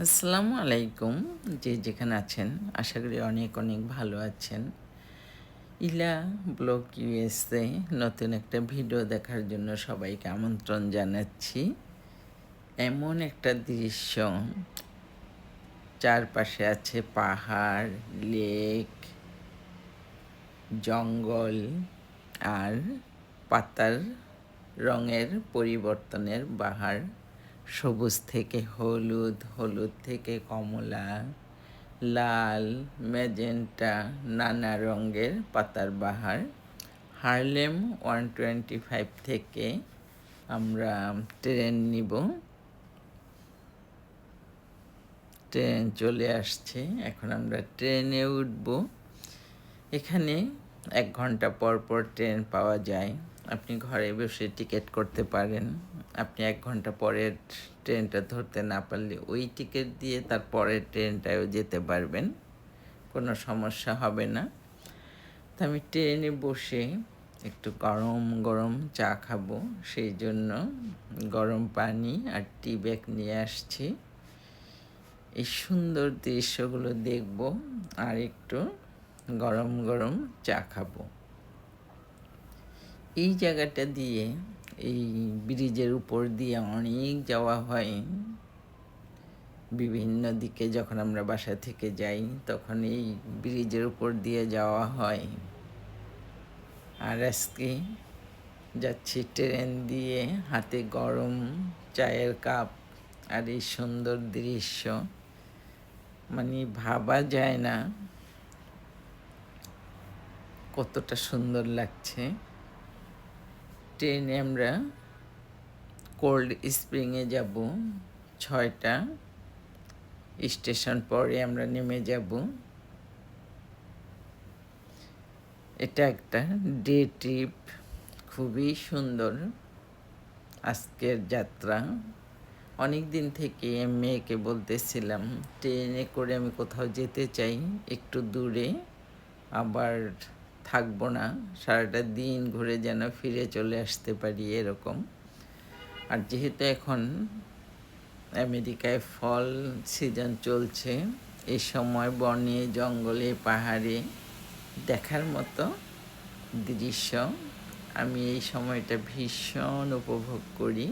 আসসালামু আলাইকুম। যে যেখানে আছেন, আশা করি অনেক অনেক ভালো আছেন। ইলা ব্লগ ইউএসএ নতুন একটা ভিডিও দেখার জন্য সবাইকে আমন্ত্রণ জানাচ্ছি। এমন একটা দৃশ্য, চারপাশে আছে পাহাড়, লেক, জঙ্গল আর পাতার রঙের পরিবর্তনের বাহার। সবুজ থেকে হলুদ হলুদ থেকে কমলা, লাল, ম্যাজেন্টা, নানা রঙের পাতার বাহার। হারলেম ওয়ান টোয়েন্টি ফাইভ থেকে আমরা ট্রেন নিব। ট্রেন চলে আসছে, এখন আমরা ট্রেনে উঠব। এখানে এক ঘণ্টা পর পর ট্রেন পাওয়া যায়। আপনি ঘরে বসে টিকিট করতে পারেন। আপনি এক ঘণ্টা পরের ট্রেনটা ধরতে না পারলে ওই টিকিট দিয়ে তার পরের ট্রেনটায়ও যেতে পারবেন। কোনো সমস্যা হবে না। তো আমি ট্রেনে বসে একটু গরম গরম চা খাব, সেই জন্য গরম পানি আর টি ব্যাগ নিয়ে আসছি। এই সুন্দর দৃশ্যগুলো দেখব আর একটু গরম গরম চা খাব। এই জায়গাটা দিয়ে, এই ব্রিজের উপর দিয়ে অনেক যাওয়া হয়। বিভিন্ন দিকে যখন আমরা বাসা থেকে যাই, তখন এই ব্রিজের উপর দিয়ে যাওয়া হয়। আর আজকে যাচ্ছি ট্রেন দিয়ে, হাতে গরম চায়ের কাপ আর এই সুন্দর দৃশ্য। মানে ভাবা যায় না কতটা সুন্দর লাগছে। ট্রেনে আমরা কোল্ড স্প্রিংয়ে যাব, ছয়টা স্টেশন পরে আমরা নেমে যাব। এটা একটা ডে ট্রিপ খুবই সুন্দর। আজকের যাত্রা। অনেক দিন থেকে মেয়েকে বলতেছিলাম, ট্রেনে করে আমি কোথাও যেতে চাই, একটু দূরে। আবার থাকব না, সারাটা দিন ঘুরে যেন ফিরে চলে আসতে পারি এরকম। আর যেহেতু এখন আমেরিকায় ফল সিজন চলছে এই সময় বনে, জঙ্গলে, পাহাড়ে দেখার মতো দৃশ্য, আমি এই সময়টা ভীষণ উপভোগ করি।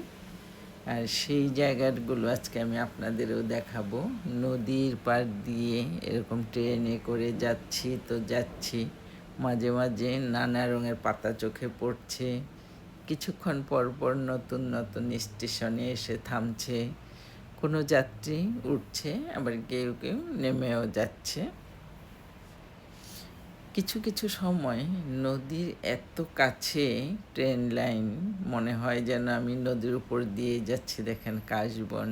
আর সেই জায়গাগুলো আজকে আমি আপনাদেরও দেখাবো। নদীর পাড় দিয়ে এরকম ট্রেনে করে যাচ্ছি, তো যাচ্ছি। মাঝে মাঝে নানা রঙের পাতা চোখে পড়ছে। কিছুক্ষণ পর পর নতুন নতুন স্টেশনে এসে থামছে। কোনো যাত্রী উঠছে, আবার কেউ কেউ নেমেও যাচ্ছে। কিছু কিছু সময় নদীর এত কাছে ট্রেন লাইন, মনে হয় যেন আমি নদীর উপর দিয়ে যাচ্ছি, দেখেন কাশবন।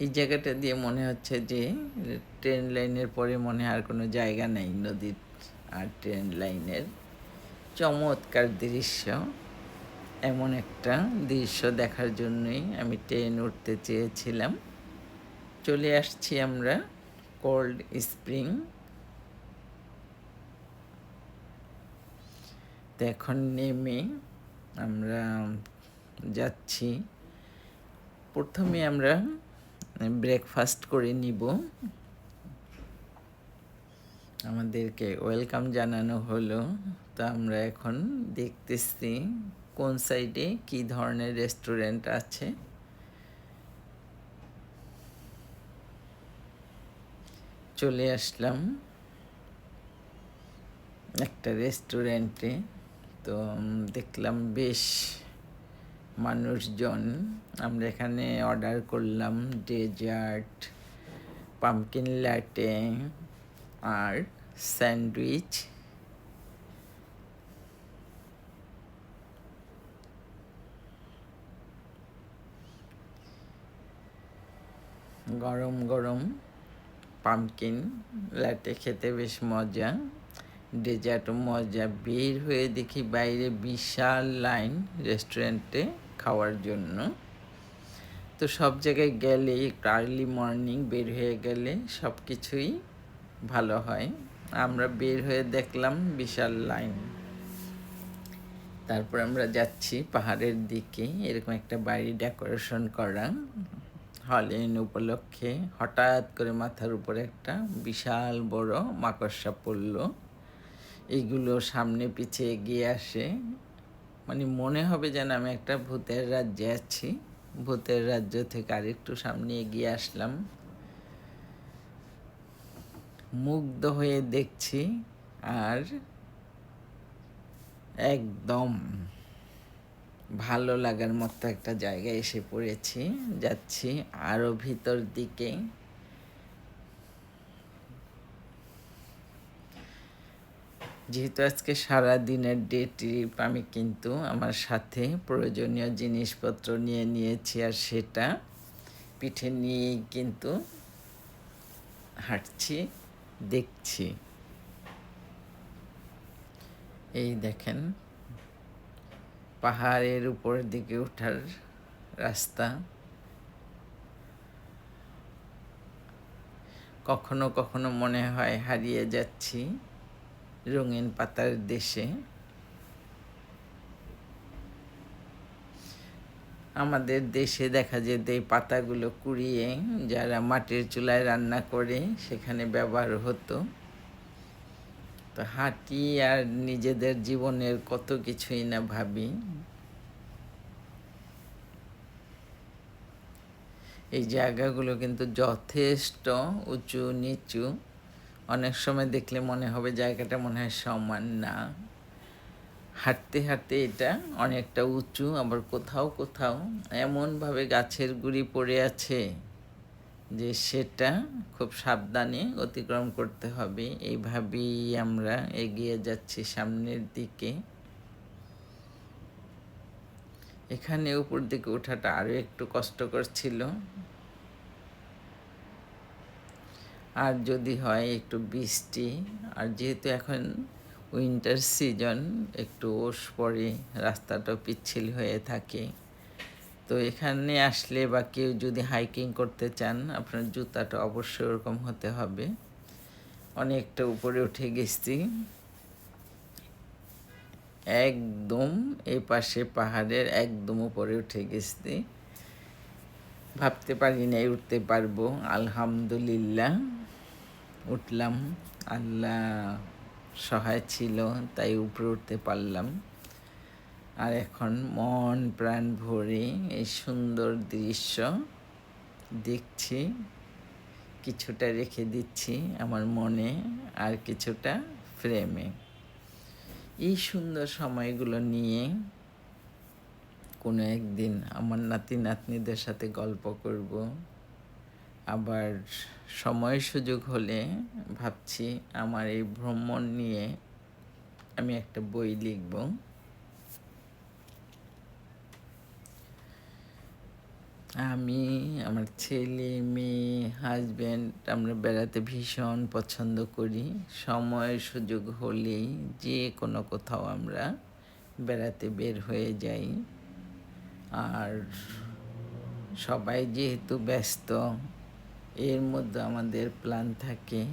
এই জায়গাটা দিয়ে মনে হচ্ছে যে ট্রেন লাইনের পরে মনে আর কোনো জায়গা নেই, নদীর আর ট্রেন লাইনের। চমৎকার দৃশ্য। এমন একটা দৃশ্য দেখার জন্যই আমি ট্রেন উঠতে চেয়েছিলাম। চলে আসছি আমরা কোল্ড স্প্রিং। এখন নেমে আমরা যাচ্ছি। প্রথমে আমরা ব্রেকফাস্ট করে নিব। আমাদেরকে ওয়েলকাম জানানো হলো। তো আমরা এখন দেখতেছি কোন সাইডে কি ধরনের রেস্টুরেন্ট আছে। চলে আসলাম একটা রেস্টুরেন্টে তো দেখলাম বেশ মানুষজন, আমরা এখানে অর্ডার করলাম ডেজার্ট পামকিন ল্যাটে আর স্যান্ডউইচ গরম গরম পামকিন ল্যাটে খেতে বেশ মজা। ডেজার্টও মজা। বের হয়ে দেখি বাইরে বিশাল লাইন রেস্টুরেন্টে খাওয়ার জন্য। তো সব জায়গায় গেলে আর্লি মর্নিং বের হয়ে গেলে সব কিছুই ভালো হয়। আমরা বের হয়ে দেখলাম বিশাল লাইন তারপর আমরা যাচ্ছি পাহাড়ের দিকে, এরকম একটা বাড়ি ডেকোরেশন করা। হলেন উপলক্ষে হঠাৎ করে মাথার উপরে একটা বিশাল বড় মাকড়সা পড়ল। এগুলো সামনে পিছিয়ে এগিয়ে আসে। মানে মনে হবে যেন আমি একটা ভূতের রাজ্যে আছি। ভূতের রাজ্য থেকে আরেকটু সামনে এগিয়ে আসলাম। মুগ্ধ হয়ে দেখছি আর একদম ভালো লাগার মতো একটা জায়গায় এসে পড়েছি। যাচ্ছি আরও ভিতর দিকে। যেহেতু আজকে সারা দিনের ডে ট্রিপ আমি কিন্তু আমার সাথে প্রয়োজনীয় জিনিসপত্র নিয়ে নিয়েছি আর সেটা পিঠে নিয়েই কিন্তু হাঁটছি, দেখছি। এই দেখেন, পাহাড়ের উপর দিকে ওঠার রাস্তা। কখনো কখনো মনে হয় হারিয়ে যাচ্ছি। রঙিন পাতার দেশে। আমাদের দেশে দেখা যেত এই পাতাগুলো কুড়িয়ে যারা মাটির চুলায় রান্না করে সেখানে ব্যবহার হতো। তো হাঁটি আর নিজেদের জীবনের কত কিছুই না ভাবি। এই জায়গাগুলো কিন্তু যথেষ্ট উঁচু, নিচু। অনেক সময় দেখলে মনে হবে জায়গাটা মনে হয় সমান না। হাঁটতে হাঁটতে এটা অনেকটা উঁচু, আবার কোথাও কোথাও এমনভাবে গাছের গুড়ি পড়ে আছে যে সেটা খুব সাবধানে অতিক্রম করতে হবে। এইভাবেই আমরা এগিয়ে যাচ্ছি সামনের দিকে। এখানে উপর দিকে ওঠাটা আরও একটু কষ্টকর ছিল। আর যদি হয় একটু বৃষ্টি, আর যেহেতু এখন উইন্টার সিজন একটু ওষ পরে রাস্তাটা পিচ্ছিল হয়ে থাকে। তো এখানে আসলে বা কেউ যদি হাইকিং করতে চান, আপনার জুতাটা অবশ্যই ওরকম হতে হবে। অনেকটা উপরে উঠে গেছি। একদম এই পাশে পাহাড়ের একদম উপরে উঠে গেছি। ভাবতে পারি নাই, উঠতে পারব। আলহামদুলিল্লাহ। উঠলাম। আল্লাহ সহায় ছিল, তাই উপরে উঠতে পারলাম। আর এখন মন প্রাণ ভরে এই সুন্দর দৃশ্য দেখছি। কিছুটা রেখে দিচ্ছি আমার মনে, আর কিছুটা ফ্রেমে এই সুন্দর সময়গুলো নিয়ে কোনো একদিন আমার নাতি নাতনিদের সাথে গল্প করব। আবার সময় সুযোগ হলে ভাবছি আমার এই ভ্রমণ নিয়ে আমি একটা বই লিখব। আমি, আমার ছেলে, মেয়ে হাজব্যান্ড আমরা বেড়াতে ভীষণ পছন্দ করি। সময় সুযোগ হলেই যে কোনো কোথাও আমরা বেড়াতে বের হয়ে যাই। আর সবাই যেহেতু ব্যস্ত এর মধ্যে আমাদের প্ল্যান থাকে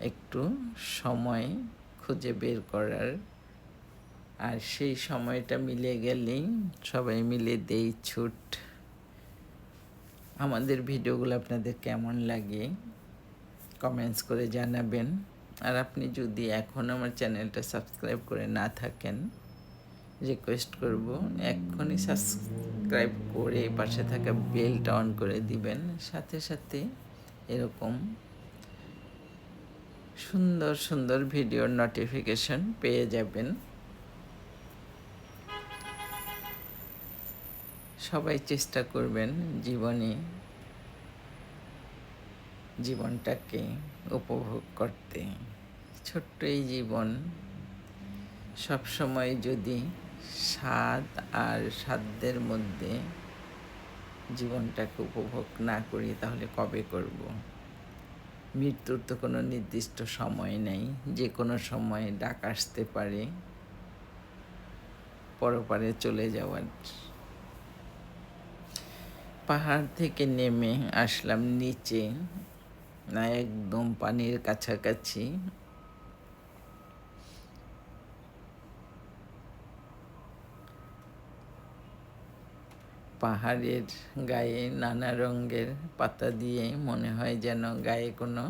একটু সময় খুঁজে বের করার। আর সেই সময়টা মিলে গেলেই সবাই মিলে দেই ছুট। আমাদের ভিডিওগুলো আপনাদের কেমন লাগে কমেন্টস করে জানাবেন। আর আপনি যদি এখন আমার চ্যানেলটা সাবস্ক্রাইব করে না থাকেন রিকোয়েস্ট করব, এক্ষুনি সাবস্ক্রাইব করে পাশে থাকা বেলটা অন করে দিবেন। সাথে সাথে এরকম সুন্দর সুন্দর ভিডিওর নোটিফিকেশন পেয়ে যাবেন। সবাই চেষ্টা করবেন জীবনে জীবনটাকে উপভোগ করতে। ছোট্ট এই জীবন সবসময় যদি স্বাদ আর সাধ্যের মধ্যে জীবনটাকে উপভোগ না করি, তাহলে কবে করব? মৃত্যুর তো কোনো নির্দিষ্ট সময় নেই। যে কোনো সময় ডাক আসতে পারে। পরপারে চলে যাওয়ার। পাহাড় থেকে নেমে আসলাম নিচে, না একদম পানির কাছাকাছি। পাহাড়ের গায়ে নানা রঙের পাতা দিয়ে মনে হয় যেন গায়ে কোনো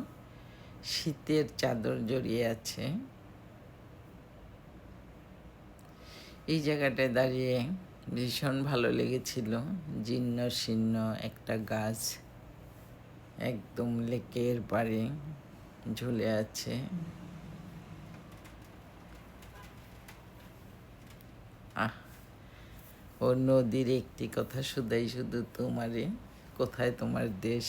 শীতের চাদর জড়িয়ে আছে। এই জায়গাটায় দাঁড়িয়ে ভীষণ ভালো লেগেছিল। জীর্ণ শীর্ণ একটা গাছ একদম লেকের পাড়ে ঝুলে আছে। ও নদীর একটি কথা শুধাই শুধু তোমারে, কোথায় তোমার দেশ?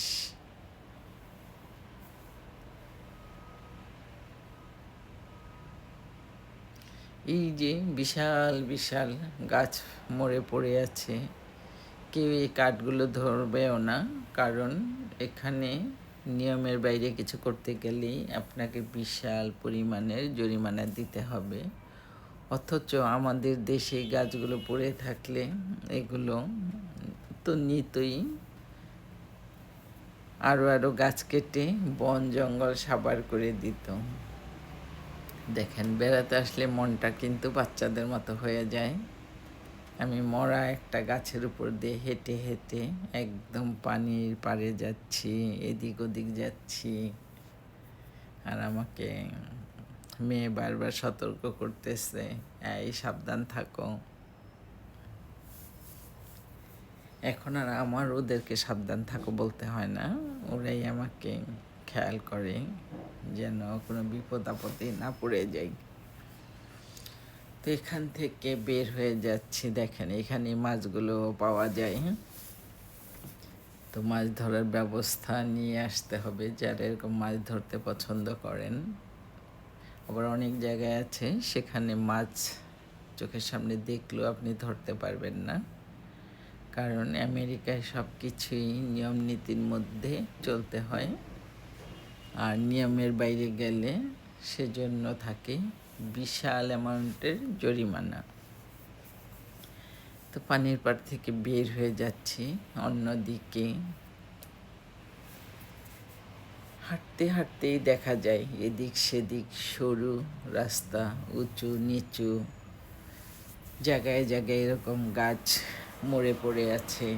এই যে বিশাল বিশাল গাছ মরে পড়ে আছে, কেউ এই কাঠগুলো ধরবেও না, কারণ এখানে নিয়মের বাইরে কিছু করতে গেলেই আপনাকে বিশাল পরিমাণের জরিমানা দিতে হবে। অথচ আমাদের দেশে গাছগুলো পড়ে থাকলে এগুলো তো নিতই। আরও আরও গাছ কেটে বন, জঙ্গল সাবার করে দিত। দেখেন, বেড়াতে আসলে মনটা কিন্তু বাচ্চাদের মতো হয়ে যায়। আমি মরা একটা গাছের উপর দিয়ে হেঁটে হেঁটে একদম পানির পাড়ে যাচ্ছি, এদিক ওদিক যাচ্ছি। আর আমাকে মেয়ে বারবার সতর্ক করতেছে। এই, সাবধান থাকো। এখন আর আমার ওদেরকে সাবধান থাকো বলতে হয় না। ওরাই আমাকে খেয়াল করে যেন কোনো বিপদ আপদে না পড়ে যাই তো এখান থেকে বের হয়ে যাচ্ছি। দেখেন, এখানে মাছগুলো পাওয়া যায়। তো মাছ ধরার ব্যবস্থা নিয়ে আসতে হবে। যারা এরকম মাছ ধরতে পছন্দ করেন। আবার অনেক জায়গায় আছে, সেখানে মাছ চোখের সামনে দেখলেও আপনি ধরতে পারবেন না। কারণ আমেরিকায় সব কিছুই নিয়ম নীতির মধ্যে চলতে হয়। আর নিয়মের বাইরে গেলে সেজন্য থাকে বিশাল অ্যামাউন্টের জরিমানা। তো পানির পাড় থেকে বের হয়ে যাচ্ছি, অন্যদিকে হাঁটতে হাঁটতেই দেখা যায়, এদিক সেদিক সরু, রাস্তা উঁচু, নিচু, জায়গায় জায়গায় এরকম গাছ মরে পড়ে আছে।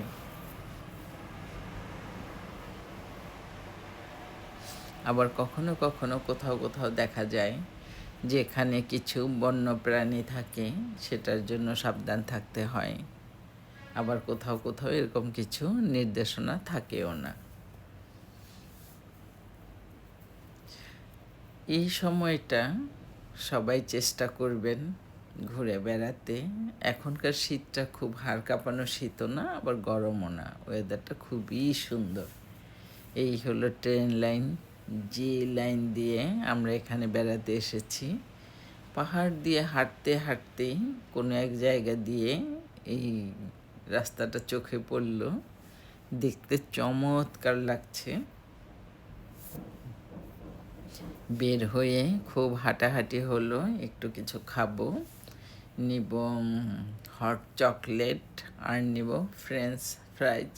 আবার কখনো কখনো কোথাও কোথাও দেখা যায়, যেখানে কিছু বন্য প্রাণী থাকে, সেটার জন্য সাবধান থাকতে হয়। আবার কোথাও কোথাও এরকম কিছু নির্দেশনা থাকেও না। এই সময়টা সবাই চেষ্টা করবেন ঘুরে বেড়াতে। এখনকার শীতটা খুব হাড় কাঁপানো শীতও না, আবার গরমও না। ওয়েদারটা খুবই সুন্দর। এই হলো ট্রেন লাইন। যে লাইন দিয়ে আমরা এখানে বেড়াতে এসেছি, পাহাড় দিয়ে হাঁটতে হাঁটতেই কোনো এক জায়গা দিয়ে এই রাস্তাটা চোখে পড়ল। দেখতে চমৎকার লাগছে। বের হয়ে খুব হাঁটাহাঁটি হলো, একটু কিছু খাব, নিব হট চকলেট আর নিব ফ্রেঞ্চ ফ্রাইজ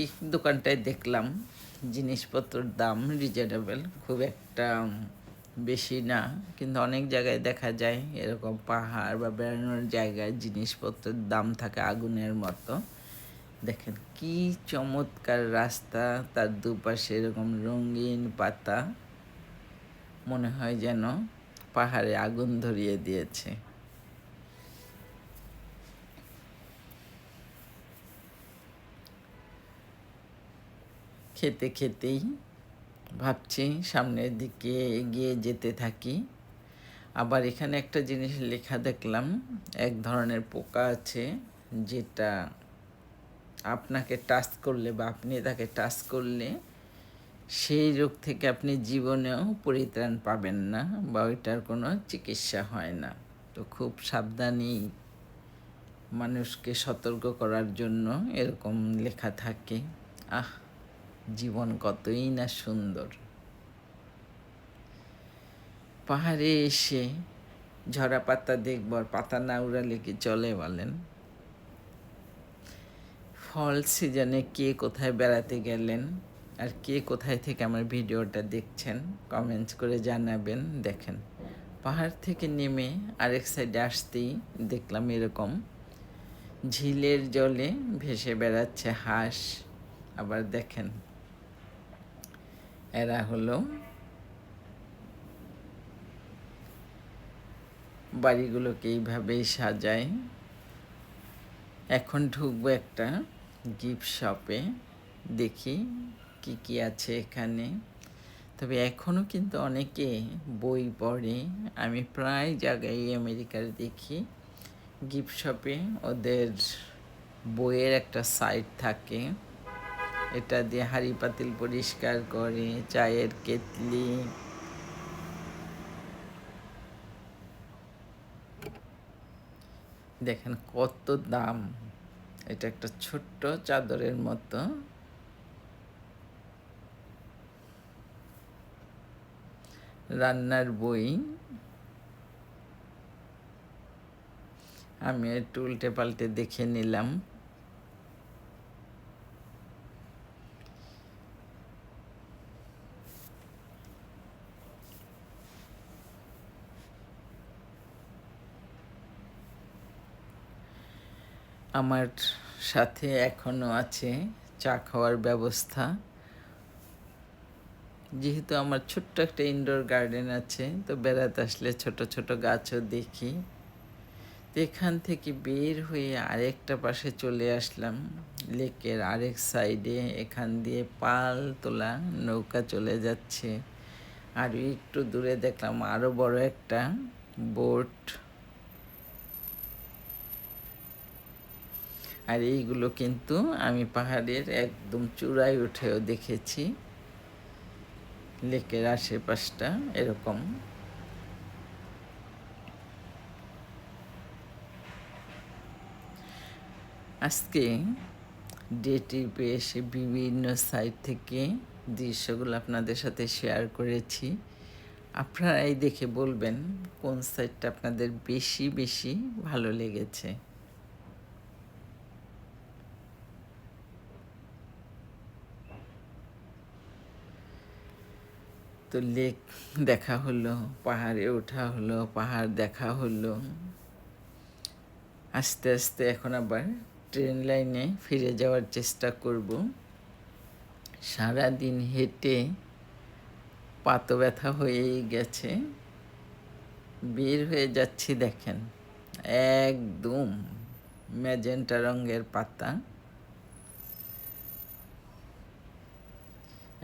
এই দোকানটায় দেখলাম জিনিসপত্রর দাম রিজনেবল খুব একটা বেশি না, কিন্তু অনেক জায়গায় দেখা যায় এরকম পাহাড় বা বেড়ানোর জায়গায় জিনিসপত্রের দাম থাকে আগুনের মতো। দেখেন কি চমৎকার রাস্তা, তার দুপাশে এরকম রঙিন পাতা। মনে হয় যেন পাহাড়ে আগুন ধরিয়ে দিয়েছে। খেতে খেতেই ভাবছি সামনের দিকে এগিয়ে যেতে থাকি। আবার এখানে একটা জিনিস লেখা দেখলাম, এক ধরনের পোকা আছে যেটা আপনাকে টাচ করলে বা আপনি তাকে টাচ করলে সেই রোগ থেকে আপনি জীবনেও পরিত্রাণ পাবেন না বা ওইটার কোনো চিকিৎসা হয় না। তো খুব সাবধানেই মানুষকে সতর্ক করার জন্য এরকম লেখা থাকে। আহ, জীবন কতই না সুন্দর। পাহাড়ে এসে ঝরা পাতা দেখব আর পাতা না উড়ালে কি চলে বলেন? ফল সিজনে কে কোথায় বেড়াতে গেলেন? আর কে কোথায় থেকে আমার ভিডিওটা দেখছেন কমেন্টস করে জানাবেন, দেখেন। পাহাড় থেকে নেমে আরেক সাইডে আসতেই দেখলাম এরকম। ঝিলের জলে ভেসে বেড়াচ্ছে হাঁস। আবার দেখেন, এরা হলো বাড়িগুলোকে এইভাবেই সাজায়। এখন ঢুকবো একটা গিফট শপে দেখি কি কি আছে এখানে? তবে এখনও কিন্তু অনেকে বই পড়ে। আমি প্রায় জায়গায় আমেরিকার দেখি। গিফট শপে ওদের বইয়ের একটা সাইট থাকে। এটা দিয়ে হাঁড়ি পাতিল পরিষ্কার করে, চায়ের কেতলি দেখেন কত দাম। এটা একটা ছোট্ট চাদরের মতো। রান্নার বই। আমি একটু উল্টে পাল্টে দেখে নিলাম। আমার সাথে এখনও আছে চা খাওয়ার ব্যবস্থা। যেহেতু আমার ছোট্ট একটা ইনডোর গার্ডেন আছে, তো বেড়াতে আসলে ছোট ছোট গাছও দেখি। তো এখান থেকে বের হয়ে আরেকটা পাশে চলে আসলাম। লেকের আরেক সাইডে এখান দিয়ে পাল তোলা নৌকা চলে যাচ্ছে। আর একটু দূরে দেখলাম আরও বড় একটা বোট আর এইগুলো কিন্তু আমি পাহাড়ের একদম চূড়ায় উঠেও দেখেছি। লেকের আশেপাশটা এরকম। আজকে ডে ট্রিপে এসে বিভিন্ন সাইট থেকে দৃশ্যগুলো আপনাদের সাথে শেয়ার করেছি। আপনারাই দেখে বলবেন কোন সাইটটা আপনাদের বেশি বেশি ভালো লেগেছে। তো লেক দেখা হলো, পাহাড়ে ওঠা হলো, পাহাড় দেখা হলো। আস্তে আস্তে এখন আবার ট্রেন লাইনে ফিরে যাওয়ার চেষ্টা করব। সারাদিন হেঁটে পাতো ব্যথা হয়েই গেছে। বের হয়ে যাচ্ছি দেখেন, একদম ম্যাজেন্টা রঙের পাতা।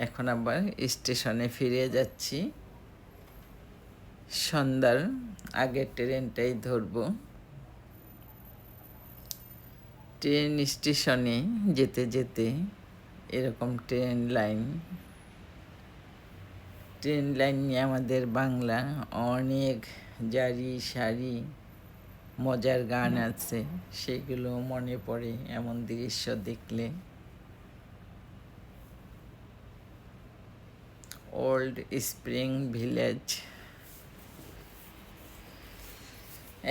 এখন আবার স্টেশনে ফিরে যাচ্ছি। সন্ধ্যার আগের ট্রেনটাই ধরব। ট্রেন স্টেশনে যেতে যেতে এরকম ট্রেন লাইন। ট্রেন লাইন নিয়ে আমাদের বাংলা অনেক জারি সারি মজার গান আছে, সেগুলো মনে পড়ে এমন দৃশ্য দেখলে। ওল্ড স্প্রিং ভিলেজ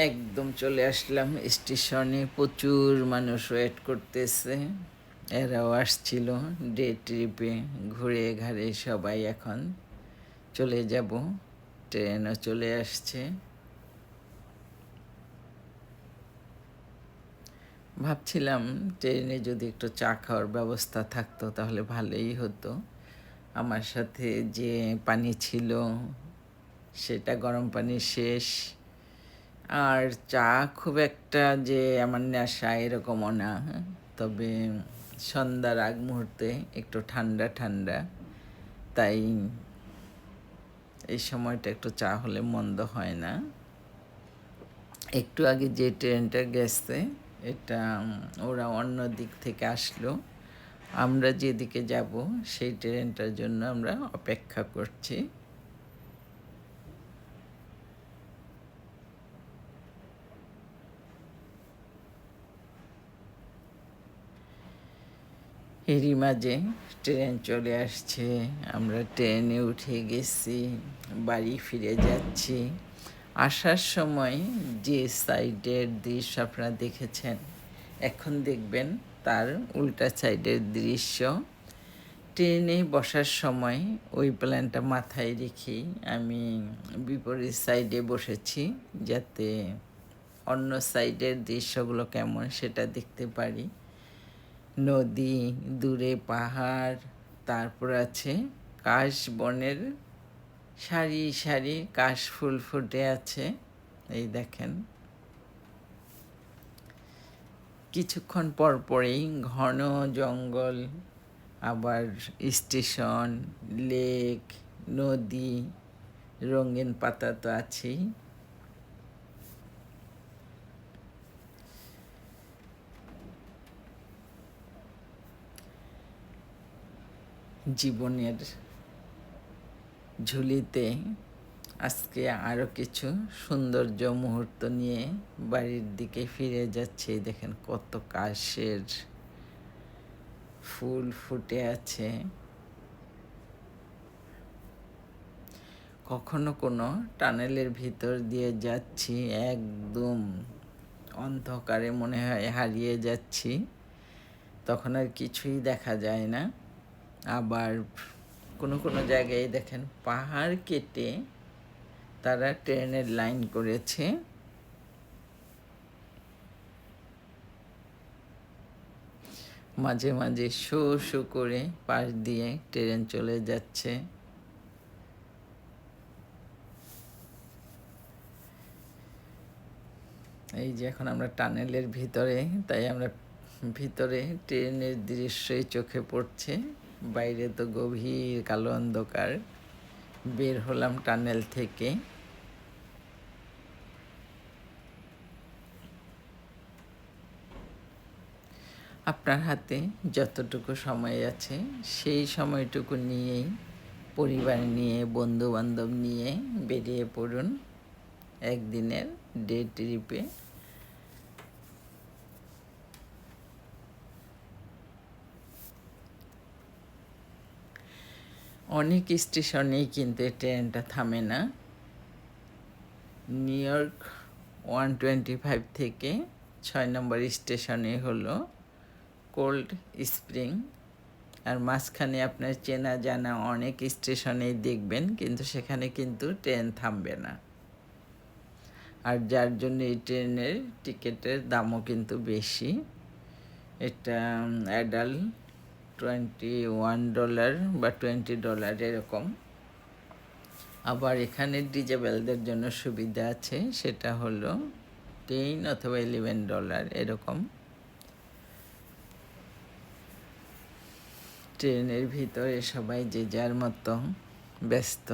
একদম চলে আসলাম স্টেশনে, প্রচুর মানুষ ওয়েট করতেছে। এরাও আসছিল ডে ট্রিপে ঘুরে ঘাড়ে সবাই এখন চলে যাব। ট্রেনও চলে আসছে। ভাবছিলাম ট্রেনে যদি একটু চা খাওয়ার ব্যবস্থা থাকতো তাহলে ভালোই হতো। আমার সাথে যে পানি ছিল, সেটা গরম পানি শেষ। আর চা খুব একটা যে আমার নেশা এরকমও না তবে সন্ধ্যার আগ মুহূর্তে একটু ঠান্ডা ঠান্ডা। তাই এই সময়টা একটু চা হলে মন্দ হয় না। একটু আগে যে ট্রেনটা গেছে, এটা ওরা অন্য দিক থেকে আসলো। আমরা যেদিকে যাব, সেই ট্রেনটার জন্য আমরা অপেক্ষা করছি। এরই মাঝে ট্রেন চলে আসছে। আমরা ট্রেনে উঠে গেছি, বাড়ি ফিরে যাচ্ছি। আসার সময় যে সাইডের দৃশ্য আপনারা দেখেছেন, এখন দেখবেন তার উল্টা সাইডের দৃশ্য। ট্রেনে বসার সময় ওই প্ল্যানটা মাথায় রেখে আমি বিপরীত সাইডে বসেছি, যাতে অন্য সাইডের দৃশ্যগুলো কেমন সেটা দেখতে পারি। নদী, দূরে পাহাড়, তারপর আছে কাশ বনের সারি সারি কাশ ফুল ফুটে আছে, এই দেখেন। কিছুক্ষণ পর পরেই ঘন জঙ্গল, আবার স্টেশন, লেক, নদী, রঙিন পাতা তো আছেই। জীবনের ঝুলিতে আজকে আরও কিছু সৌন্দর্য মুহূর্ত নিয়ে বাড়ির দিকে ফিরে যাচ্ছে। দেখেন কত কাশের ফুল ফুটে আছে। কখনো কোনো টানেলের ভিতর দিয়ে যাচ্ছি, একদম অন্ধকারে মনে হয় হারিয়ে যাচ্ছি। তখন আর কিছুই দেখা যায় না। আবার কোনো কোনো জায়গায় দেখেন পাহাড় কেটে তারা ট্রেনের লাইন করেছে। মাঝে মাঝে শো শো করে পাশ দিয়ে ট্রেন চলে যাচ্ছে। এই যে এখন আমরা টানেলের ভিতরে, তাই আমরা ভিতরে ট্রেনের দৃশ্যই চোখে পড়ছে। বাইরে তো গভীর কালো অন্ধকার। বের হলাম টানেল থেকে। আপনার হাতে যতটুকু সময় আছে, সেই সময়টুকু নিয়েই পরিবার নিয়ে বন্ধু বান্ধব নিয়ে বেরিয়ে পড়ুন। একদিনের ডে ট্রিপে অনেক স্টেশনেই কিন্তু ট্রেনটা থামে না। New York one twenty five থেকে ছয় নম্বর স্টেশনে হলো কোল্ড স্প্রিং। আর মাঝখানে আপনার চেনা জানা অনেক স্টেশনেই দেখবেন, কিন্তু সেখানে কিন্তু ট্রেন থামবে না। আর যার জন্য এই ট্রেনের টিকিটের দামও কিন্তু বেশি। এটা অ্যাডাল্ট টোয়েন্টি ওয়ান ডলার বা টোয়েন্টি ডলার এরকম। আবার এখানে ডিজেবেলদের জন্য সুবিধা আছে, সেটা হলো টেন অথবা ইলেভেন ডলার এরকম। ট্রেনের ভিতরে সবাই যে যার মতো ব্যস্ত।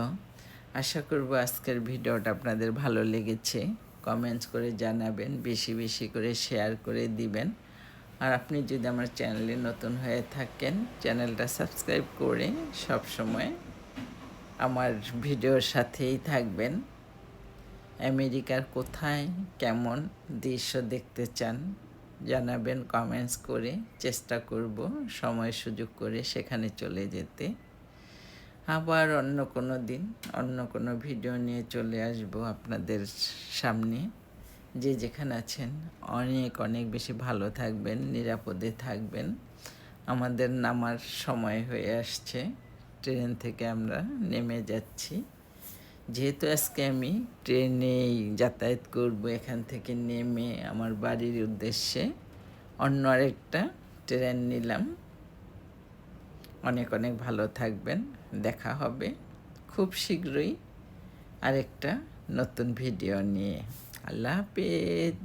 আশা করব আজকের ভিডিওটা আপনাদের ভালো লেগেছে। কমেন্টস করে জানাবেন, বেশি বেশি করে শেয়ার করে দিবেন। আর আপনি যদি আমার চ্যানেলে নতুন হয়ে থাকেন, চ্যানেলটা সাবস্ক্রাইব করে সব সময় আমার ভিডিওর সাথেই থাকবেন। আমেরিকার কোথায় কেমন দৃশ্য দেখতে চান জানাবেন, কমেন্টস করে চেষ্টা করব সময় সুযোগ করে সেখানে চলে যেতে। আবার অন্য কোনো দিন, অন্য কোনো ভিডিও নিয়ে চলে আসব আপনাদের সামনে। যে যেখানে আছেন, অনেক অনেক বেশি ভালো থাকবেন, নিরাপদে থাকবেন। আমাদের নামার সময় হয়ে আসছে। ট্রেন থেকে আমরা নেমে যাচ্ছি। যেহেতু আজকে আমি ট্রেনেই যাতায়াত করব, এখান থেকে নেমে আমার বাড়ির উদ্দেশ্যে অন্য আরেকটা ট্রেন নিলাম। অনেক অনেক ভালো থাকবেন। দেখা হবে খুব শীঘ্রই আরেকটা নতুন ভিডিও নিয়ে। আল্লাহ হাফেজ।